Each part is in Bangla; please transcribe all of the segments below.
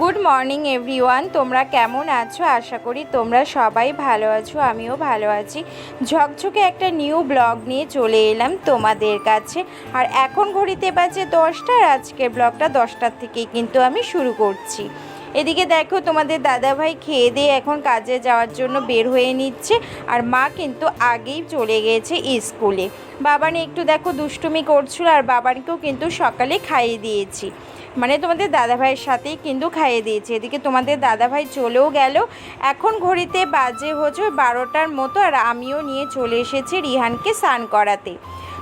গুড মর্নিং এভরিওয়ান তোমরা কেমন আছো? আশা করি তোমরা সবাই ভালো আছো, আমিও ভালো আছি। ঝকঝকে একটা নিউ ব্লগ নিয়ে চলে এলাম তোমাদের কাছে। আর এখন ঘড়িতে বাজে দশটা, আর আজকের ব্লগটা দশটার থেকেই কিন্তু আমি শুরু করছি। এদিকে দেখো তোমাদের দাদাভাই খেয়ে দিয়ে এখন কাজে যাওয়ার জন্য বের হয়ে নিচ্ছে আর মা কিন্তু আগেই চলে গেছে স্কুলে। বাবানি একটু দেখো দুষ্টুমি করছিল আর বাবানিকেও কিন্তু সকালে খাইয়ে দিয়েছি। মানে তোমাদের দাদাভাইয়ের সাথেই কিন্তু খাইয়ে দিয়েছি। এদিকে তোমাদের দাদাভাই চলেও গেল। এখন ঘড়িতে বাজে হচ্ছে বারোটার মতো আর আমিও নিয়ে চলে এসেছি রিহানকে স্নান করাতে।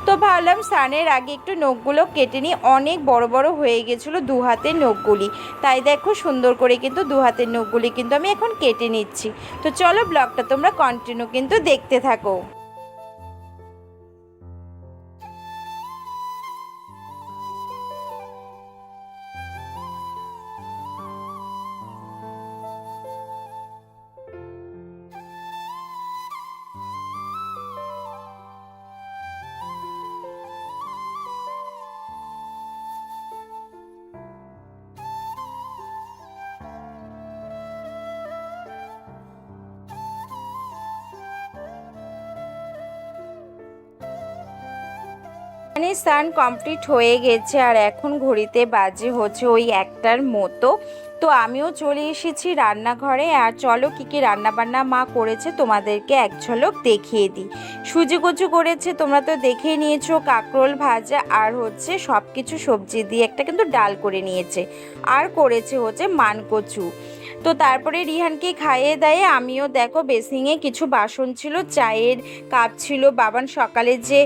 তো ভাবলাম স্নানের আগে একটু নখগুলো কেটে নিই। অনেক বড় বড় হয়ে গেছিল দু হাতের নখগুলি। তাই দেখো সুন্দর করে কিন্তু দু হাতের নখগুলি কিন্তু আমি এখন কেটে নিচ্ছি। তো চলো ব্লগটা তোমরা কন্টিনিউ কিন্তু দেখতে থাকো। মানে স্নান কমপ্লিট হয়ে গেছে আর এখন ঘড়িতে বাজে হচ্ছে ওই একটার মতো। তো আমিও চলে এসেছি রান্নাঘরে আর চলো কী কী রান্নাবান্না মা করেছে তোমাদেরকে এক ঝলক দেখিয়ে দিই। সুজি কচু করেছে, তোমরা তো দেখে নিয়েছো, কাঁকরোল ভাজা আর হচ্ছে সব কিছু সবজি দিয়ে একটা কিন্তু ডাল করে নিয়েছে। আর করেছে হচ্ছে মানকচু। তো তারপরে রিহানকে খাইয়ে দেয়। আমিও দেখো বেসিংয়ে কিছু বাসন ছিল, চায়ের কাপ ছিল, বাবান সকালে যে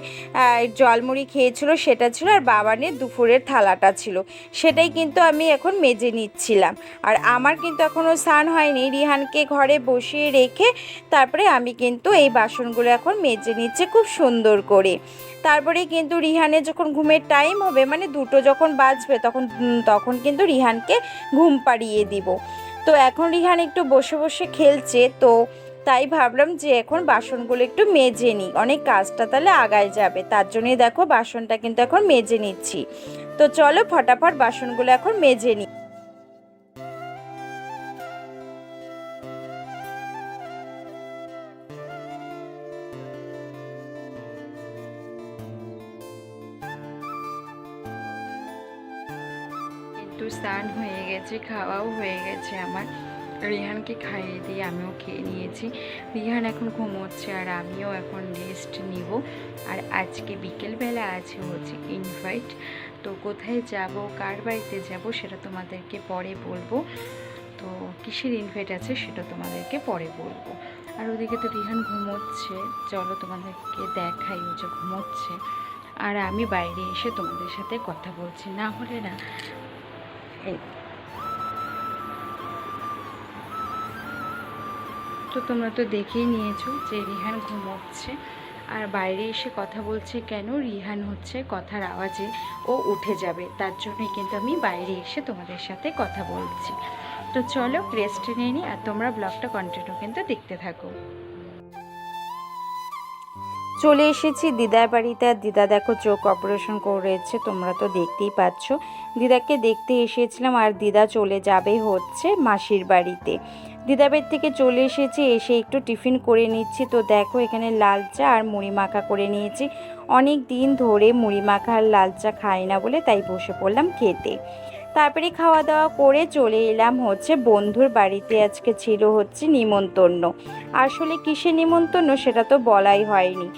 জলমুড়ি খেয়েছিল সেটা ছিল আর বাবানের দুপুরের থালাটা ছিল। সেটাই কিন্তু আমি এখন মেজে নিচ্ছিলাম। আর আমার কিন্তু এখনও স্নান হয়নি। রিহানকে ঘরে বসিয়ে রেখে তারপরে আমি কিন্তু এই বাসনগুলো এখন মেজে নিচ্ছে খুব সুন্দর করে। তারপরে কিন্তু রিহানের যখন ঘুমের টাইম হবে মানে দুটো যখন বাজবে তখন তখন কিন্তু রিহানকে ঘুম পাড়িয়ে দিব। তো এখন রিহান একটু বসে বসে খেলছে, তো তাই ভাবলাম যে এখন বাসনগুলো একটু মেজে নিই। অনেক কাজটা তাহলে আগায় যাবে, তার জন্যই দেখো বাসনটা কিন্তু এখন মেজে নিচ্ছি। তো চলো ফটাফট বাসনগুলো এখন মেজে নিই। স্নান হয়ে গেছে, খাওয়াও হয়ে গেছে আমার। রিহানকে খাইয়ে দিয়ে আমিও খেয়ে নিয়েছি। রিহান এখন ঘুমোচ্ছে আর আমিও এখন রেস্ট নিব। আর আজকে বিকেলবেলা আছে হচ্ছে ইনভাইট তো কোথায় যাব, কার বাড়িতে যাব সেটা তোমাদেরকে পরে বলব। তো কিসের ইনভাইট আছে সেটা তোমাদেরকে পরে বলব। আর ওদিকে তো রিহান ঘুমোচ্ছে। চলো তোমাদেরকে দেখাই ও যে ঘুমোচ্ছে। আর আমি বাইরে এসে তোমাদের সাথে কথা বলছি। না হলে না এই। তো তোমরা তো দেখেই নিয়েছো যে রিহান ঘুমোচ্ছে। আর বাইরে এসে কথা বলছে কেন? রিহান হচ্ছে কথার আওয়াজে ও উঠে যাবে। তার জন্যই কিন্তু আমি বাইরে এসে তোমাদের সাথে কথা বলছি। তো চলো রেস্ট নিয়ে নিই আর তোমরা ব্লগটা কন্টিনিউ কিন্তু দেখতে থাকো। চলে এসেছি। দিদার বাড়িতে। আর দিদা দেখো চোখ অপারেশন করেছে, তোমরা তো দেখতেই পাচ্ছ। দিদাকে দেখতে এসেছিলাম আর দিদা চলে যাবে হচ্ছে মাসির বাড়িতে। দিদাবের থেকে চলে এসেছি, এসে একটু টিফিন করে নিচ্ছি। তো দেখো এখানে লাল চা আর মুড়ি মাখা করে নিয়েছি। অনেক দিন ধরে মুড়ি মাখা আর লাল চা খাই না বলে তাই বসে পড়লাম খেতে। তারপরে খাওয়া দাওয়া করে চলে এলাম হচ্ছে বন্ধুর বাড়িতে। আজকে ছিল হচ্ছে নিমন্তন্ন আসলে কিসে নিমন্তন্ন সেটা তো বলাই হয়নি।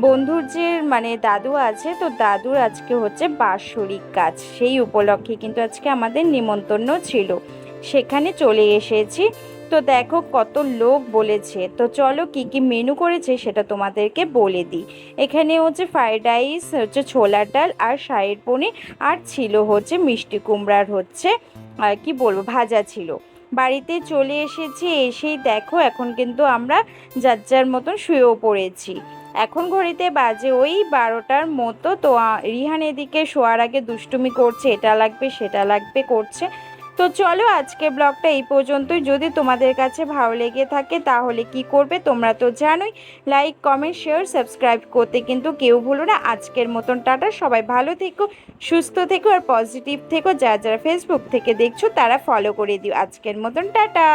বন্ধুর যে মানে দাদু আছে, তো দাদুর আজকে হচ্ছে বাৎসরিক কাজ। সেই উপলক্ষে কিন্তু আজকে আমাদের নিমন্তন্ন ছিল। সেখানে চলে এসেছি। তো দেখো কত লোক বলেছে। তো চলো কি কি মেনু করেছে সেটা তোমাদেরকে বলে দিই। এখানে হচ্ছে ফ্রাইড রাইস হচ্ছে ছোলার ডাল আর শায়ের পনির আর ছিল হচ্ছে মিষ্টি কুমড়ার হচ্ছে আর কি বলব, ভাজা ছিল। বাড়িতে চলে এসেছি, এসেই দেখো এখন কিন্তু আমরা যার যার মতন শুয়েও পড়েছি। এখন ঘড়িতে বাজে ওই বারোটার মতো, তো রিহান এদিকে শোয়ার আগে দুষ্টুমি করছে, এটা লাগবে, সেটা লাগবে, করছে। তো চলো আজকে ব্লগটা এই পর্যন্তই। যদি তোমাদের কাছে ভালো লেগে থাকে তাহলে কি করবে তোমরা তো জানোই। লাইক কমেন্ট শেয়ার সাবস্ক্রাইব করতে কিন্তু কেউ ভুলো না। আজকের মতন টাটা। সবাই ভালো থেকো, সুস্থ থেকো আর পজিটিভ থেকো। যারা যারা ফেসবুক থেকে দেখছ তারা ফলো করে দিও। আজকের মতন টাটা।